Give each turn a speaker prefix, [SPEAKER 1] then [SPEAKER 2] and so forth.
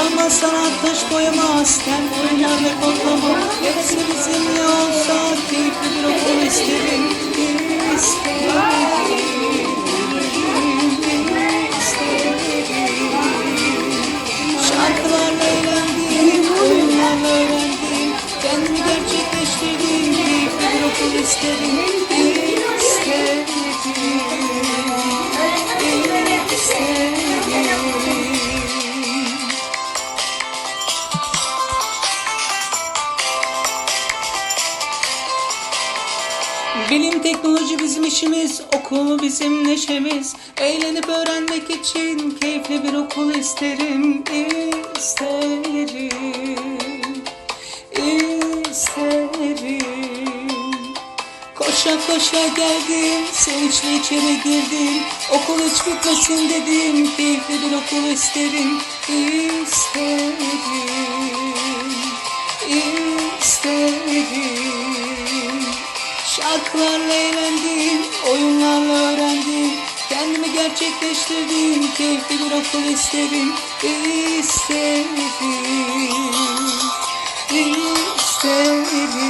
[SPEAKER 1] Drama sanat taş koyamaz, tem oynar ve kodlama. Hepsi bizimle olsa keyifli bir okul isterim. İsterim. Şarkılarla eğlendim, oyunlarla öğrendim Kendimi gerçekleştirdim, keyifli bir okul İsterim, Bilim teknoloji bizim işimiz, okul bizim neşemiz. Eğlenip öğrenmek için keyifli bir okul isterim, isterim, isterim. Koşa koşa geldim, sevinçle içeri girdim. Okul hiç bitmesin dedim, keyifli bir okul isterim, isterim, Şarkılarla eğlendim, oyunlarla öğrendim. Kendimi gerçekleştirdim, keyifli bir okul isterim, isterim, isterim.